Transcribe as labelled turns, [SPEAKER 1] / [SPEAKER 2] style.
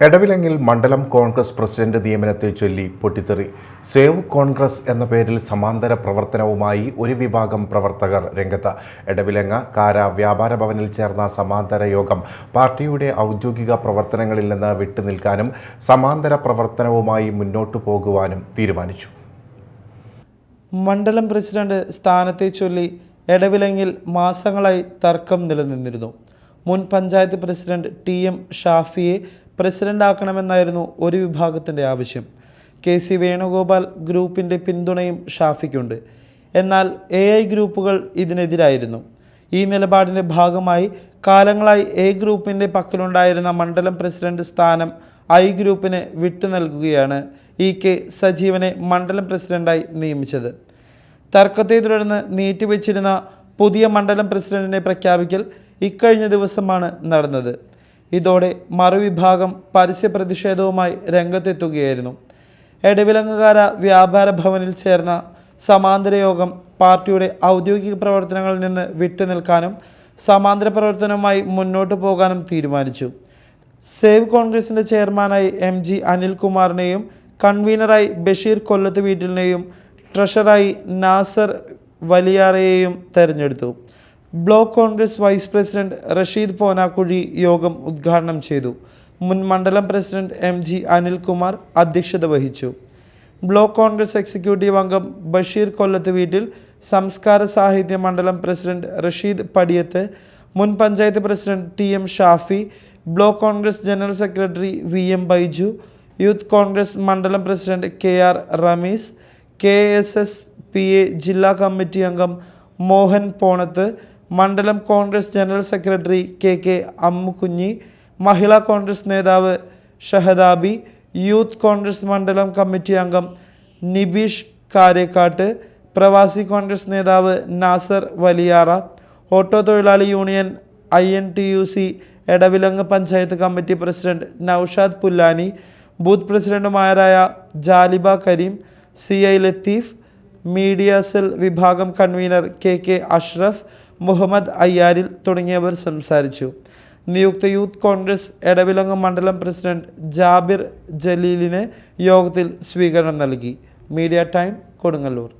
[SPEAKER 1] എടവിലങ്ങിൽ മണ്ഡലം കോൺഗ്രസ് പ്രസിഡന്റ് നിയമനത്തെ ചൊല്ലി പൊട്ടിത്തെറി. സേവ് കോൺഗ്രസ് എന്ന പേരിൽ സമാന്തര പ്രവർത്തനവുമായി ഒരു വിഭാഗം പ്രവർത്തകർ രംഗത്ത്. എടവിലങ്ങ കാര വ്യാപാര ഭവനിൽ ചേർന്ന സമാന്തര യോഗം പാർട്ടിയുടെ ഔദ്യോഗിക പ്രവർത്തനങ്ങളിൽ നിന്ന് വിട്ടുനിൽക്കാനും സമാന്തര പ്രവർത്തനവുമായി മുന്നോട്ടു പോകുവാനും തീരുമാനിച്ചു.
[SPEAKER 2] മണ്ഡലം പ്രസിഡന്റ് സ്ഥാനത്തെ ചൊല്ലി എടവിലങ്ങിൽ മാസങ്ങളായി തർക്കം നിലനിന്നിരുന്നു. മുൻ പഞ്ചായത്ത് പ്രസിഡന്റ് ടി എം ഷാഫിയെ പ്രസിഡന്റാക്കണമെന്നായിരുന്നു ഒരു വിഭാഗത്തിന്റെ ആവശ്യം. കെ സി വേണുഗോപാൽ ഗ്രൂപ്പിന്റെ പിന്തുണയും ഷാഫിക്കുണ്ട്. എന്നാൽ എ ഐ ഗ്രൂപ്പുകൾ ഇതിനെതിരായിരുന്നു. ഈ നിലപാടിന്റെ ഭാഗമായി കാലങ്ങളായി എ ഗ്രൂപ്പിന്റെ പക്കലുണ്ടായിരുന്ന മണ്ഡലം പ്രസിഡന്റ് സ്ഥാനം ഐ ഗ്രൂപ്പിന് വിട്ടു നൽകുകയാണ് ഇ കെ സജീവനെ മണ്ഡലം പ്രസിഡന്റായി നിയമിച്ചത്. തർക്കത്തെ തുടർന്ന് നീട്ടിവെച്ചിരുന്ന പുതിയ മണ്ഡലം പ്രസിഡന്റിനെ പ്രഖ്യാപിക്കൽ ഇക്കഴിഞ്ഞ ദിവസമാണ് നടന്നത്. ഇതോടെ മറുവിഭാഗം പരസ്യ പ്രതിഷേധവുമായി രംഗത്തെത്തുകയായിരുന്നു. എടവിലങ്ങുകാര വ്യാപാര ഭവനിൽ ചേർന്ന സമാന്തര യോഗം പാർട്ടിയുടെ ഔദ്യോഗിക പ്രവർത്തനങ്ങളിൽ നിന്ന് വിട്ടുനിൽക്കാനും സമാന്തര പ്രവർത്തനവുമായി മുന്നോട്ടു പോകാനും തീരുമാനിച്ചു. സേവ് കോൺഗ്രസിന്റെ ചെയർമാനായി എം ജി അനിൽകുമാറിനെയും കൺവീനറായി ബഷീർ കൊല്ലത്ത് വീട്ടിലിനെയും ട്രഷറായി നാസർ വലിയാറയെയും തെരഞ്ഞെടുത്തു. Block Congress vice president Rasheed Ponakkuzhi യോഗം ഉദ്ഘാടനം ചെയ്തു. മുൻ മണ്ഡലം പ്രസിഡന്റ് എം ജി അനിൽകുമാർ അധ്യക്ഷത വഹിച്ചു. ബ്ലോക്ക് കോൺഗ്രസ് എക്സിക്യൂട്ടീവ് അംഗം ബഷീർ കൊല്ലത്ത് വീട്ടിൽ സംസ്കാര സാഹിത്യ മണ്ഡലം പ്രസിഡന്റ് റഷീദ് പടിയത്ത് മുൻ panchayat president T M Shafi block Congress general secretary V M Baiju youth Congress മണ്ഡലം president K R Rameez K S S P A ജില്ലാ കമ്മിറ്റി അംഗം മോഹൻ പോണത്ത് മണ്ഡലം Congress general secretary K K Ammukunhi Mahila Congress നേതാവ് Shahadabi youth Congress മണ്ഡലം committee അംഗം നിബീഷ് കാരേക്കാട്ട് പ്രവാസി കോൺഗ്രസ് നേതാവ് Nasar Valiyara auto തൊഴിലാളി union I N T U C Edavilangu panchayat committee president Noushad Pullani booth പ്രസിഡന്റുമാരായ Jaliba Kareem C I Latheef media cell വിഭാഗം convener K K Ashraf Muhammad Ayyaril തുടങ്ങിയവർ സംസാരിച്ചു. നിയുക്ത യൂത്ത് കോൺഗ്രസ് എടവിലങ്ങ് മണ്ഡലം പ്രസിഡന്റ് ജാബിർ ജലീലിന് യോഗത്തിൽ സ്വീകരണം നൽകി. Media time Kodungallur.